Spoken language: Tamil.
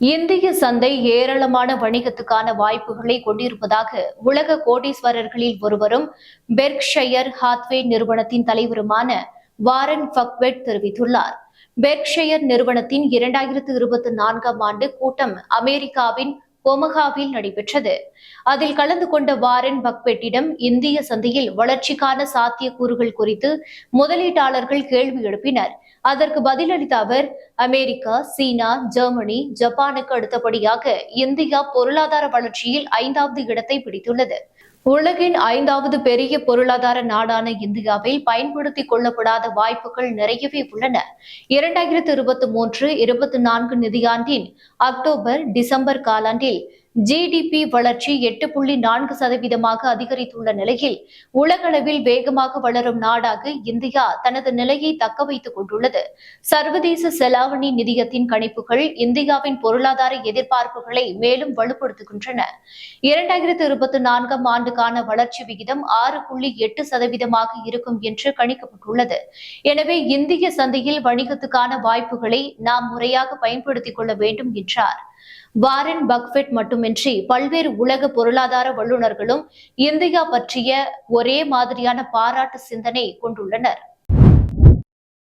இந்திய சந்தை ஏராளமான வணிகத்துக்கான வாய்ப்புகளை கொண்டிருப்பதாக உலக கோடீஸ்வரர்களில் ஒருவரும் பெர்க்ஷயர் ஹாத்வே நிறுவனத்தின் தலைவருமான வாரன் ஃபக்வெட் தெரிவித்துள்ளார். பெர்க்ஷயர் நிறுவனத்தின் இரண்டாயிரத்து இருபத்தி நான்காம் ஆண்டு கூட்டம் அமெரிக்காவின் ஒமகாவில் நடைபெற்றது. அதில் கலந்து கொண்ட வாரன் பக்வெட்டிடம் இந்திய சந்தையில் வளர்ச்சிக்கான சாத்தியக்கூறுகள் குறித்து முதலீட்டாளர்கள் கேள்வி எழுப்பினர். அதற்கு பதிலளித்த அவர் அமெரிக்கா சீனா ஜெர்மனி ஜப்பானுக்கு அடுத்தபடியாக இந்தியா பொருளாதார வளர்ச்சியில் ஐந்தாவது இடத்தை பிடித்துள்ளது. உலகின் ஐந்தாவது பெரிய பொருளாதார நாடான இந்தியாவில் பயன்படுத்திக் கொள்ளப்படாத வாய்ப்புகள் நிறையவே உள்ளன. இரண்டாயிரத்து இருபத்தி மூன்று இருபத்தி நான்கு நிதியாண்டின் அக்டோபர் டிசம்பர் காலாண்டில் ஜிடிபி வளர்ச்சி எட்டு புள்ளி நான்கு சதவீதமாக அதிகரித்துள்ள நிலையில் உலகளவில் வேகமாக வளரும் நாடாக இந்தியா தனது நிலையை தக்க வைத்துக் கொண்டுள்ளது. சர்வதேச செலாவணி நிதியத்தின் கணிப்புகள் இந்தியாவின் பொருளாதார எதிர்பார்ப்புகளை மேலும் வலுப்படுத்துகின்றன. இரண்டாயிரத்து இருபத்தி நான்காம் ஆண்டுக்கான வளர்ச்சி விகிதம் ஆறு புள்ளி எட்டு சதவீதமாக இருக்கும் என்று கணிக்கப்பட்டுள்ளது. எனவே இந்திய சந்தையில் வணிகத்துக்கான வாய்ப்புகளை நாம் முறையாக பயன்படுத்திக் கொள்ள வேண்டும் என்றார். வாரன் பக்ஃபெட் மட்டுமின்றி பல்வேறு உலக பொருளாதார வல்லுநர்களும் இந்தியா பற்றிய ஒரே மாதிரியான பாராட்டு சிந்தனை கொண்டுள்ளனர்.